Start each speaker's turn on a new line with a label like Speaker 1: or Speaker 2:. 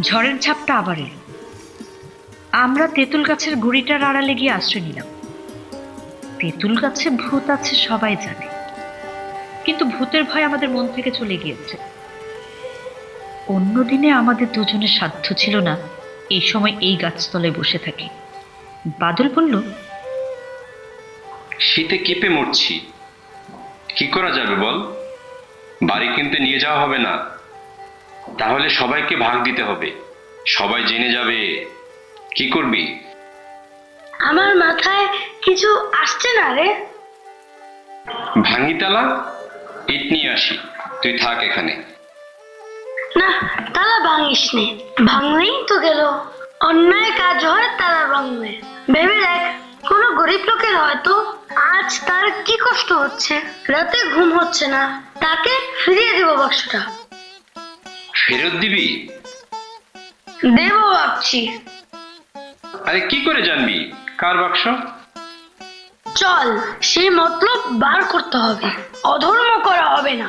Speaker 1: ঝড়ের ঝাপটা আবার এলো। আমরা তেঁতুল গাছের গুড়িটার আড়ালে গিয়ে আশ্রয় নিলাম। তেঁতুল গাছে ভূত আছে, সবাই জানে। কিন্তু ভূতের ভয় আমাদের মন থেকে চলে গিয়েছে। অন্যদিনে আমাদের দুজনের সাধ্য ছিল না এই সময় এই গাছতলায় বসে থাকি। বাদল বলল,
Speaker 2: শীতে কেঁপে মরছি। কি করা যাবে বল? বাড়ি কিনতে নিয়ে যাওয়া হবে না। তাহলে সবাইকে ভাগ দিতে হবে। সবাই জেনে যাবে। কি করবি?
Speaker 3: আমার মাথায় কিছু আসছে না রে।
Speaker 2: ভাঙ্গিতালা? ইট নিয়ে আসি। তুই থাক এখানে।
Speaker 3: না তালা ভাঙিস নে। ভাঙলেই তো গেল। অন্যায় কাজ হয় তালা ভাঙবে ভেবে দেখ কোনো গরিব লোকের হয়তো আজ তার কি কষ্ট হচ্ছে। রাতে ঘুম হচ্ছে না। তাকে ফিরিয়ে দেবো বাক্সটা
Speaker 2: ফেরত দিবি?
Speaker 3: দেবো ভাবছি।
Speaker 2: আরে কি করে জানবি? কার বাক্স?
Speaker 3: চল সেই মতলব বার করতে হবে। অধর্ম করা হবে না।